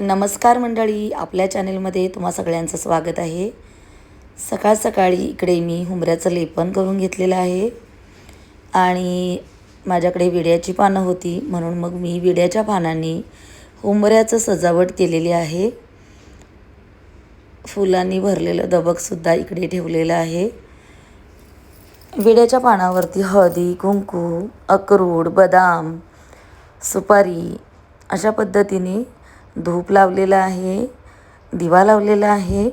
नमस्कार मंडळी आपल्या चॅनेलमध्ये तुम्हा सगळ्यांचं स्वागत आहे. सकाळ सकाळी इकडे मी हुंबऱ्याचं लेपन करून घेतलेलं आहे. आणि माझ्याकडे विड्याची पानं होती म्हणून मग मी विड्याच्या पानांनी हुंबऱ्याचं सजावट केलेली आहे. फुलांनी भरलेलं दबकसुद्धा इकडे ठेवलेलं आहे. विड्याच्या पानावरती हळदी कुंकू अक्रोड बदाम सुपारी अशा पद्धतीने धूप लावलेलं आहे दिवा लावलेला आहे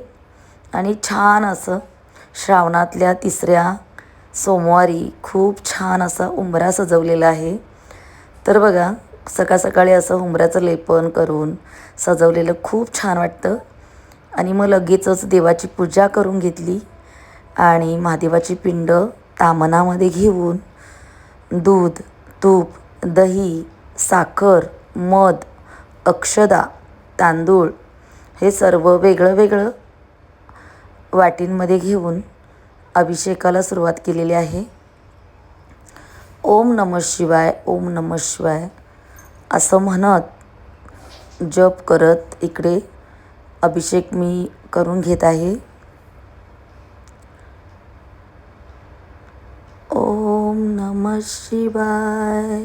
आणि छान असं श्रावणातल्या तिसऱ्या सोमवारी खूप छान असा उंबरा सजवलेला आहे. तर बघा सकाळ सकाळी असं उंबऱ्याचं लेपन करून सजवलेलं खूप छान वाटतं. आणि मग लगेचच देवाची पूजा करून घेतली आणि महादेवाची पिंड तामनामध्ये घेऊन दूध तूप दही साखर मध अक्षदा तांदूळ हे सर्व वेगळं वेगळं वाटींमध्ये घेऊन अभिषेकाला सुरुवात केलेली आहे. ओम नम शिवाय ओम नम शिवाय असं म्हणत जप करत इकडे अभिषेक मी करून घेत आहे. ओम नम शिवाय.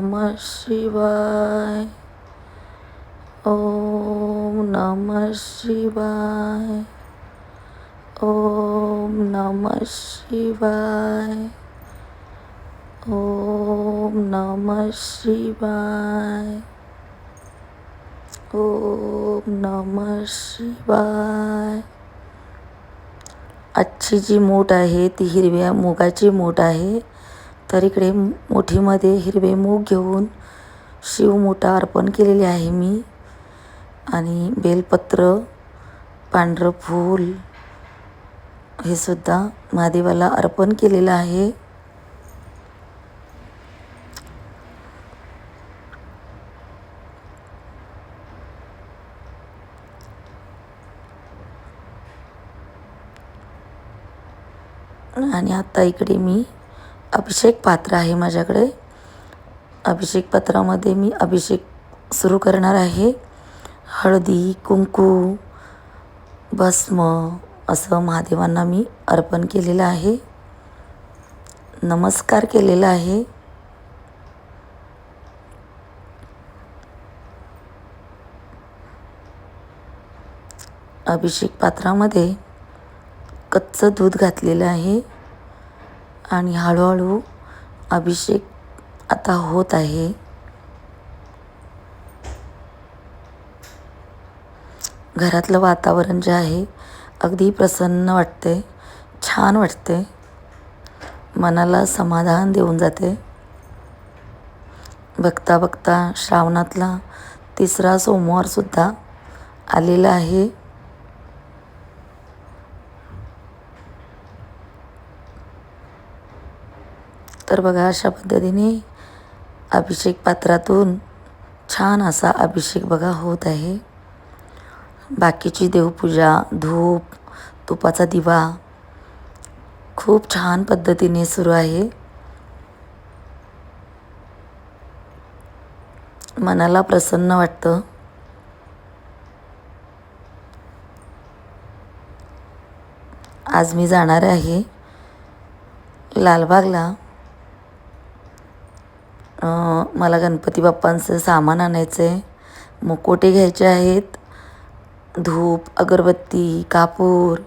नमः शिवाय. ओम नमः शिवाय. ओम नमः शिवाय. ओम नमः शिवाय. ओम नमः शिवाय. आजची जी मूठ आहे ती हिरव्या मुगाची मूठ आहे. तर इकडे मोठीमध्ये हिरवे मूग घेऊन शिवमोठा अर्पण केलेले आहे मी. आणि बेलपत्र पांढरं फूल हे सुद्धा महादेवाला अर्पण केलेलं आहे. आणि आता इकडे मी अभिषेक पात्र आहे माझ्याकडे. अभिषेक पात्रामध्ये मी अभिषेक सुरू करणार आहे. हळदी कुंकू भस्म असं महादेवांना मी अर्पण केलेलं आहे. नमस्कार केलेला आहे. अभिषेक पात्रामध्ये कच्चं दूध घातलेलं आहे. आणि हळूहळू अभिषेक आता होत आहे. घरातलं वातावरण जे आहे अगदी प्रसन्न वाटते छान वाटते. मनाला समाधान देऊन जाते. बघता बघता श्रावणातला तिसरा सोमवारसुद्धा आलेला आहे. तर बघा अशा पद्धतीने अभिषेक पात्रातून छान असा अभिषेक बघा होत आहे. बाकीची देवपूजा धूप तुपाचा दिवा खूप छान पद्धतीने सुरू आहे. मनाला प्रसन्न वाटतं. आज मी जाणार आहे लालबागला. मला गणपती बाप्पांचं सामान आणायचं आहे मुकोटे घ्यायचे आहेत. धूप अगरबत्ती कापूर.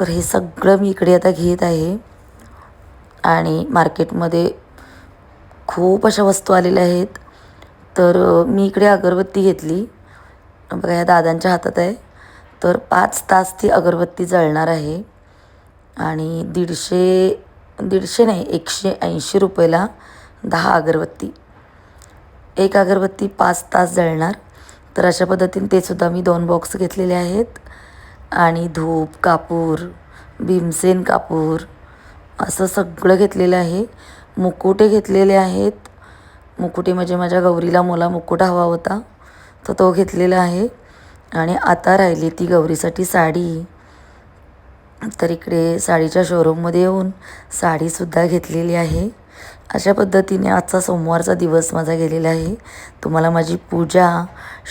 तर हे सगळं मी इकडे आता घेत आहे. आणि मार्केटमध्ये खूप अशा वस्तू आलेल्या आहेत. तर मी इकडे अगरबत्ती घेतली. बघा ह्या दादांच्या हातात आहे. तर पाच तास ती अगरबत्ती जळणार आहे. आणि दीडशे दीडशे नाही एकशे ऐंशी रुपयाला दहा अगरबत्ती. एक अगरबत्ती पाच तास जळणार. तर अशा पद्धतीने ते सुद्धा मी दोन बॉक्स घेतलेले आहेत. आणि धूप कापूर भीमसेन कापूर असं सगळं घेतलेलं आहे. मुकुटे घेतलेले आहेत. मुकुटे म्हणजे माझ्या गौरीला मला मुकुट हवा होता. तर तो घेतलेला आहे. आणि आता राहिली ती गौरीसाठी साडी. तर इकडे साडीच्या शोरूममध्ये येऊन साडीसुद्धा घेतलेली आहे. अशा पद्धतीने आजचा सोमवारचा दिवस माझा गेलेला आहे. तुम्हाला माझी पूजा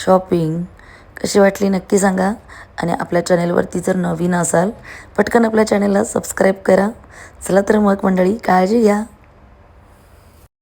शॉपिंग कशी वाटली नक्की सांगा आणि आपल्या चॅनेलवरती जर नवीन असाल पटकन आपल्या चॅनेलला सबस्क्राईब करा. चला तर मग मंडळी काळजी घ्या.